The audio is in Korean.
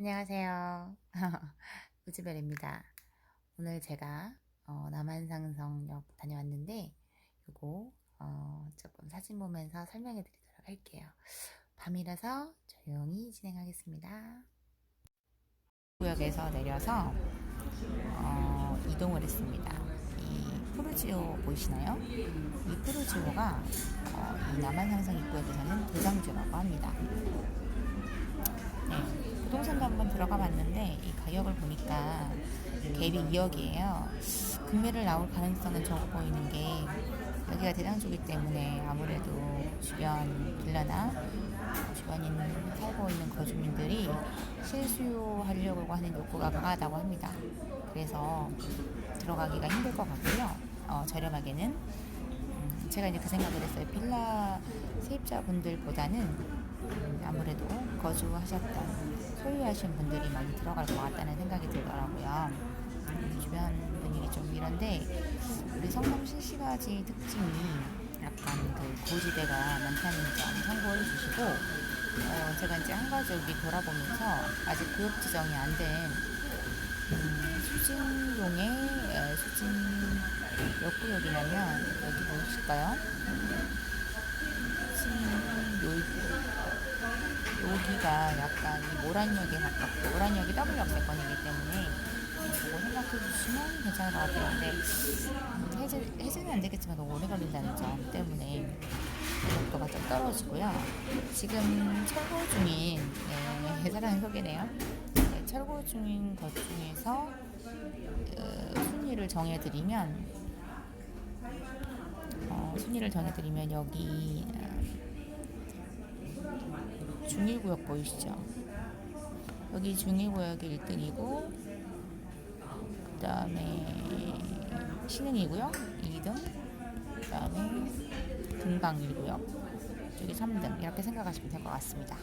안녕하세요. 우즈벨입니다. 오늘 제가 어, 남한상성역 다녀왔는데 요거 어, 조금 사진 보면서 설명해 드리도록 할게요. 밤이라서 조용히 진행하겠습니다. 구역에서 내려서 어, 이동을 했습니다. 이 푸르지오 보이시나요? 이 푸르지오가 어, 이 남한상성 입구역에서는 대장주라고 합니다. 네, 부동산도 한번 들어가 봤는데 이 가격을 보니까 갭이 2억이에요. 금매를 나올 가능성은 적어 보이는 게 여기가 대장주기 때문에 아무래도 주변 빌라나 주변 있는 살고 있는 거주민들이 실수요하려고 하는 욕구가 강하다고 합니다. 그래서 들어가기가 힘들 것 같고요. 어, 저렴하게는 음, 제가 이제 그 생각을 했어요. 빌라 세입자분들보다는 음, 아무래도 거주하셨던 소유하신 분들이 많이 들어갈 것 같다는 생각이 들더라고요. 음, 주변 분위기 좀 이런데 우리 성남 신시가지 특징이 약간 그 고지대가 많다는 점 참고해 주시고 어, 제가 이제 한 가지 여기 돌아보면서 아직 구역 지정이 안된 음, 수진동의 에, 수진 몇 구역이냐면 여기 보실까요? 수진 요입구 여기가 약간 이 모란역에 가깝고 모란역이 더블 역세권이기 때문에 그거 생각해 주시면 괜찮을 것 같아요. 근데 음, 해제, 해제는 안 되겠지만 너무 오래 걸린다는 점 때문에 속도가 좀 떨어지고요. 지금 철거 중인 네, 회사라는 소개네요. 네, 철거 중인 것 중에서 어, 순위를 정해드리면 어, 순위를 정해드리면 여기 어, 중일구역 보이시죠? 여기 중일구역이 1등이고 그 다음에 신흥이고요 2등. 그 다음에 금강일구역. 여기 3등. 이렇게 생각하시면 될 것 같습니다